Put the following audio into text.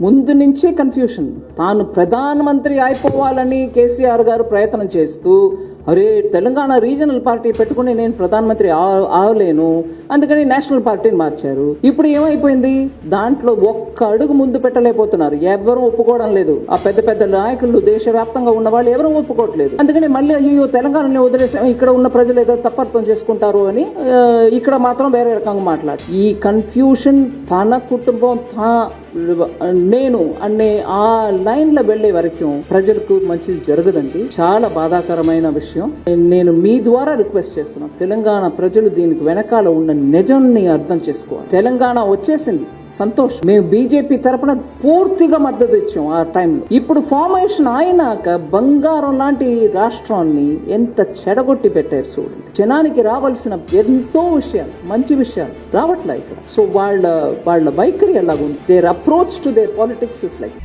ముందు నుంచే కన్ఫ్యూషన్ తాను ప్రధానమంత్రి అయిపోవాలని కేసీఆర్ గారు ప్రయత్నం చేస్తూ అరే తెలంగాణ రీజనల్ పార్టీ పెట్టుకుని నేను ప్రధానమంత్రి అవలేను అందుకని నేషనల్ పార్టీని మార్చారు. ఇప్పుడు ఏమైపోయింది? దాంట్లో ఒక్క అడుగు ముందు పెట్టలేకపోతున్నారు. ఎవరు ఒప్పుకోవడం లేదు. ఆ పెద్ద పెద్ద నాయకులు దేశవ్యాప్తంగా ఉన్న వాళ్ళు ఎవరు ఒప్పుకోవట్లేదు. అందుకని మళ్ళీ అయ్యో తెలంగాణని వదిలేసాం. ఇక్కడ ఉన్న ప్రజలు ఏదో తప్పర్థం చేసుకుంటారు అని ఇక్కడ మాత్రం వేరే రకంగా మాట్లాడు. ఈ కన్ఫ్యూషన్ తన కుటుంబం తా నేను అనే ఆ లైన్లో వెళ్ళే వరకు ప్రజలకు మంచిది జరగదండి. చాలా బాధాకరమైన విషయం. విషయం. నేను మీ ద్వారా రిక్వెస్ట్ చేస్తున్నాను. తెలంగాణ ప్రజలు దీనికి వెనకాల ఉన్న నిజంని అర్థం చేసుకోవాలి. తెలంగాణ వచ్చేసింది. సంతోష్. మేము బీజేపీ తరపున పూర్తిగా మద్దతు ఇచ్చాం ఆ టైంలో. ఇప్పుడు ఫార్మేషన్ అయినాక బంగారం లాంటి రాష్ట్రాన్ని ఎంత చెడగొట్టి పెట్టారు చూడండి. జనానికి రావాల్సిన ఎంతో విషయాలు మంచి విషయాలు రావట్లే ఇక్కడ. సో వాళ్ళ వాళ్ళ వైఖరి ఎలాగుంది? Their approach to their politics is like